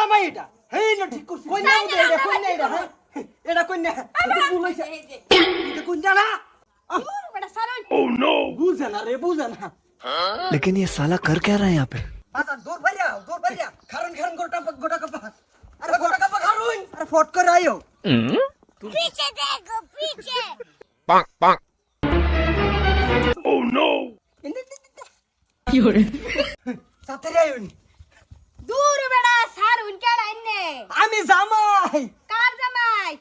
জামাই এটা হেই না ঠিক করছিস কন্যা না, এটা না, কন্যা এটা হ্যাঁ এটা কন্যা এটা ভুল হইছে এই যে এটা কন্যা না আহ, দূর বেটা সারুন বুঝে না রে বুঝে না लेकिन ये साला कर क्या रहा है यहाँ पे আচ্ছা দূর ভাইয়া দূর ভাইয়া খারুন খারুন গোটা গোটা কাপা আরে গোটা কাপা খারুন আরে ফট করে আইও पीछे देखो पीछे bonk, bonk. সাথে আইউন দূর বেটা সারুন কেডা ইন্নে আমি জামাই কার জামাই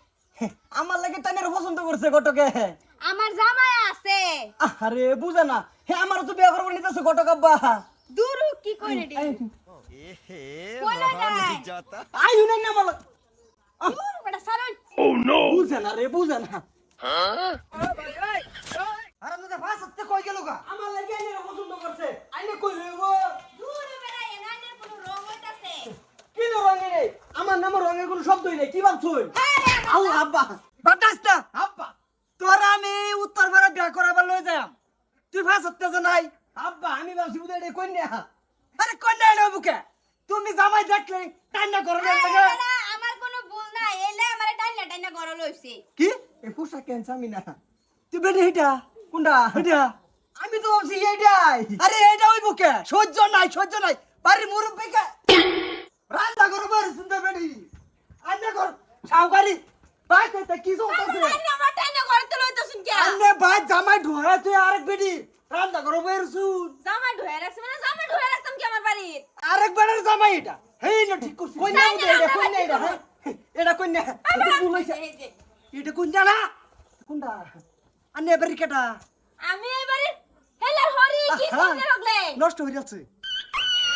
আমার লাগে তানের পছন্দ করছে গটকে আমার জামাই আছে আরে বুঝে না হে আমার তো বিয়ে করব নিতেছে গটক আব্বা দূর কি কইরে দি বলে নাই আইউন না মাল দূর বেটা সারুন বুঝে না রে বুঝে না আরে দাদা ফাস কই গেল গা আমার লাগে আইনের পছন্দ করছে আইনে কই লইব দূর বেটা এনানের কোনো রং হইতাছে কি লো রঙে রে আমার নাম রঙের কোনো শব্দই নেই। কি ভাবছুন? আউ আব্বা বাতাস না আব্বা। তোর আমি উত্তর ভারত বিয়া করাবার লই যাম তুই ফাস আত্তে যে নাই। আব্বা আমি ভাবছি বুঝে রে কন্যা। আরে কন্যা এলো বুকে। তুমি জামাই দেখলে কান্না করো না আমার কোনো ভুল নাই। এলে আমারে টাইনা টাইনা গড় লইছে। কি? এ পোশাক কেন আমি না? তুই বেটে এটা কোনটা? এটা আমি তো ভাবছি এইটাই। আরে এইটা ওই বুকে। সহ্য নাই সহ্য নাই। বাড়ির মুরব্বীকে। রান্না করো বাড়ি সুন্দর বেটি রান্না কর সাউকারি। ভাই তে কি চলতেছে? টাইনা আমার টাইনা গড় তো লইতাছুন কে আন্নে ভাই জামাই ঢোয়া তুই আরেক বেটি রান্না করো বের সুন জামাই ঢুয়ে রাখছে মানে জামাই ঢুয়ে রাখতাম কি আমার বাড়ির? আরেক বেটার জামাই এটা। হেই না ঠিক করছিস কন্যা না, এটা না, না, এটা এটা কন্যা। এটা ভুল হইছে। এটা কোনটা না। কোনটা? আন্নে এবারে কেটা? আমি এবারে হেলার হরি কি আহা। লাগলে। নষ্ট হয়ে যাচ্ছে।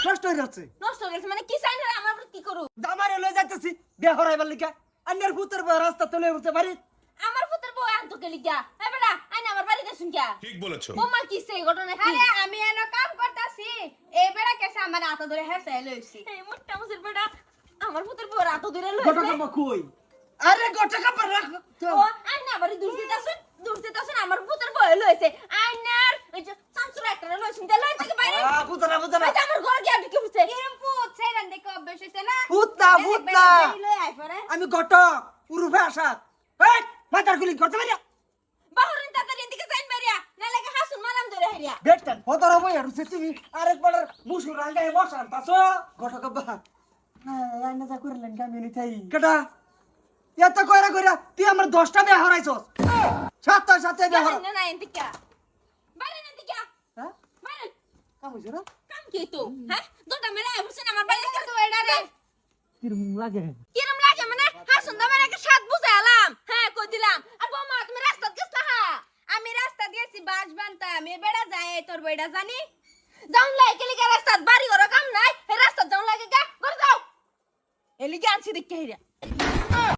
নষ্ট হয়ে যাচ্ছে। নষ্ট হয়ে গেছে মানে কি সাইন আমার কি করু? জামারে লয়ে যাইতেছি বিয়ে হরাইবার লিখা আন্নের ভূতের বউ রাস্তা তলে উঠতে পারি আমার পুত্র বউ আন তো কেলি গা এ বেটা আইনা আমার বাড়িতে শুন কে? ঠিক বলেছ। তোমার কি সেই ঘটনা কি? আরে আমি এনো কাম করতাছি। এ বেটা কেসে আমার হাত ধরে হেসে লইছি। এই মোট্টা মুসির বেটা আমার পুত্র বউ হাত ধরে গোটা লইছে কাপা কই? আরে গোটা কাপা রাখ। ও আইনা আবার দূর দিতাছুন দূর দিতাছুন আমার পুত্র বউ লইছে আইনার ওই যে সামসুর একটা লইছুন তে লই থেকে বাইরে আ বুঝনা বুঝনা ওই যে আমার ঘর গিয়া ঢুকে পড়ছে এরম পুত সেরান দেখে অভ্যাস হইছে না ভূত না, ভূত না। লই আই পরে আমি গটক উরুফে আসাদ। এই মাথার গুলি করতে পারি বাহুরিন তাড়াতাড়ি এদিকে যাইন বেরিয়া না লাগে হাসুন মালাম ধরে হারিয়া। বেটতেন হতর বই আর তুমি। আরেকবার মুসুর রাঙ্গায় বসান গোটা কাপা হ্যাঁ আইনা যা করলেন কামিনি তাই কেটা? এত কইরা কইরা তুই আমার দশটা বিয়ে হরাইছস। সাতটা সাথে বিয়ে হরা না না এদিকে। বাইরে না এদিকে। হ্যাঁ? বাইরে কাম হইছে না? কাম কি তো? হ্যাঁ? দুটা আইবছেন আমার বাইরে তো এটা রে। কিরম লাগে? কিরম লাগে মানে? হাসুন দা একটা সাত বুঝালাম। হ্যাঁ কই দিলাম। আর বৌমা তুমি রাস্তা গেছলা হা আমি রাস্তা দিয়েছি বাস বানতাম এ বেড়া যায় তোর বেড়া জানি। যাউন লাগে কেলি কে রাস্তা বাড়ি ঘর কাম নাই। হে রাস্তা যাউন লাগে। গা ঘর যাও। এলিগে আনছি দেখে হিরা